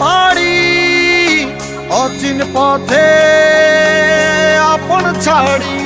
পাড়ি অচিন পথে আপন ছাড়ি।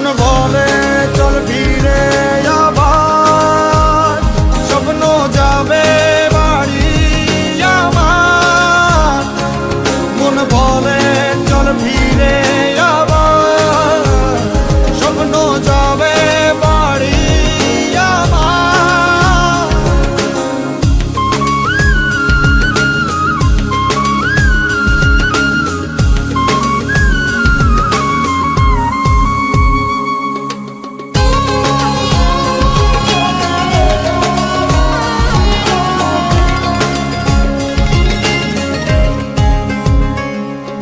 মন বলে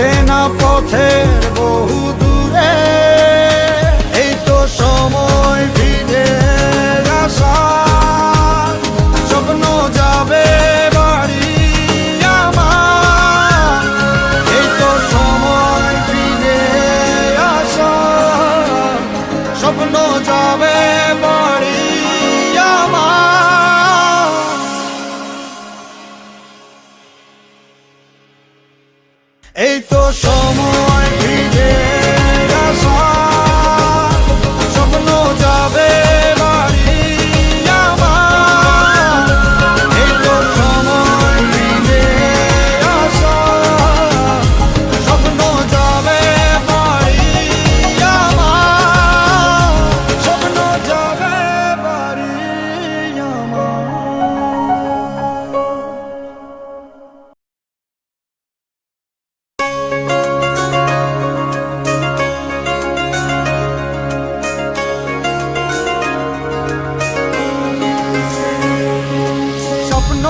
চেনা পথের বহু দূরে, এই তো সময় ফিরে আসার স্বপ্ন যাবে বাড়ি তো সময় আসার স্বপ্ন এই তো সময়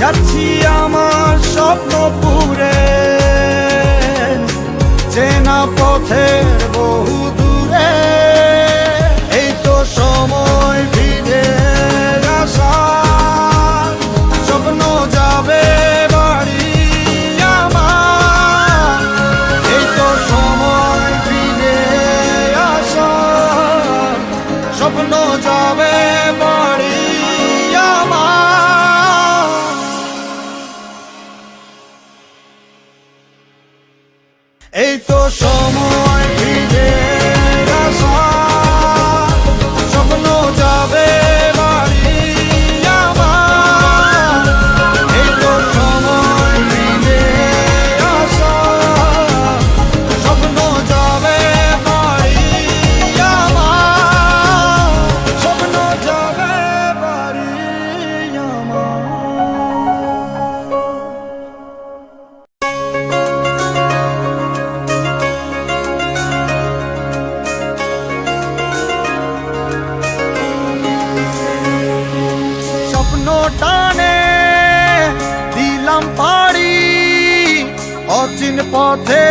যাচ্ছি আমার স্বপ্ন পুরে চেনা পথের বহু এই তো সময়। পথে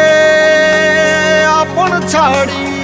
আপন ছাড়ি।